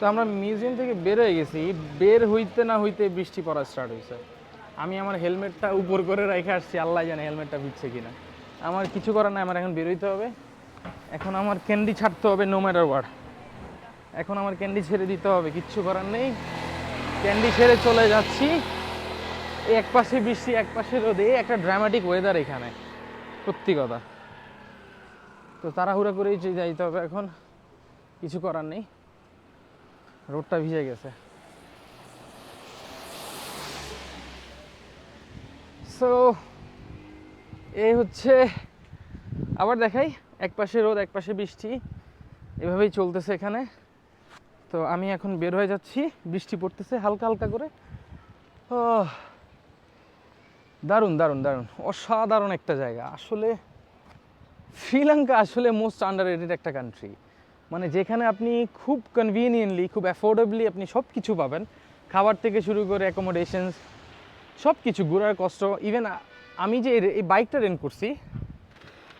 তো আমরা মিউজিয়াম থেকে বের হয়ে গেছি। বের হইতে না হইতে বৃষ্টি পড়া স্টার্ট হয়েছে আমি আমার হেলমেটটা উপর করে রেখে আসছি, আল্লাহ জানে হেলমেটটা ভিজছে কিনা। আমার কিছু করার নাই, আমার এখন বেরোইতে হবে। এখন আমার ক্যান্ডি ছাড়তে হবে নো ম্যাটার ওয়ার্ড এখন আমার ক্যান্ডি ছেড়ে দিতে হবে, কিচ্ছু করার নেই। ক্যান্ডি ছেড়ে চলে যাচ্ছি। এক পাশে বৃষ্টি, এক পাশে রোদে, একটা ড্রামাটিক ওয়েদার এখানে। সত্যি কথা। তো তাড়াহুড়া করেই যাইতে হবে এখন। কিছু করার নেই। রোডটা ভিজে গেছে। সো এই হচ্ছে, আবার দেখাই এক পাশে রোদ এক পাশে বৃষ্টি। এভাবেই চলতেছে এখানে। তো আমি এখন বের হয়ে যাচ্ছি, বৃষ্টি পড়তেছে হালকা হালকা করে। ও দারুণ দারুণ দারুণ। অসাধারণ একটা জায়গা। আসলে, শ্রীলঙ্কা আসলে মোস্ট আন্ডার একটা কান্ট্রি মানে যেখানে আপনি খুব কনভিনিয়েন্টলি খুব অ্যাফোর্ডেবলি আপনি সব কিছু পাবেন। খাবার থেকে শুরু করে অ্যাকোমোডেশনস সব কিছু ঘোরার কষ্ট ইভেন আমি যে এই- বাইকটা রেন্ট করছি,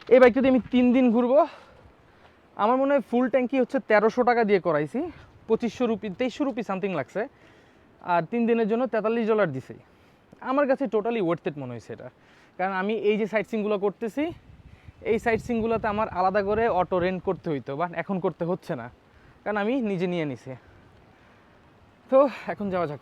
এই বাইকটাতে আমি তিন দিন ঘুরবো। আমার মনে হয় ফুল ট্যাঙ্কি হচ্ছে তেরোশো টাকা দিয়ে করাইছি। পঁচিশশো রুপি, তেইশশো রুপি সামথিং লাগছে। আর তিন দিনের জন্য তেতাল্লিশ ডলার দিছি। আমার কাছে টোটালি ওয়ার্থেড মনে হয়েছে এটা। কারণ আমি এই যে সাইট সিনগুলো করতেছি এই সাইট সিনগুলোতে আমার আলাদা করে অটো রেন্ট করতে হইতো বা এখন করতে হচ্ছে না। কারণ আমি নিজে নিয়ে নিছি। তো এখন যাওয়া যাক।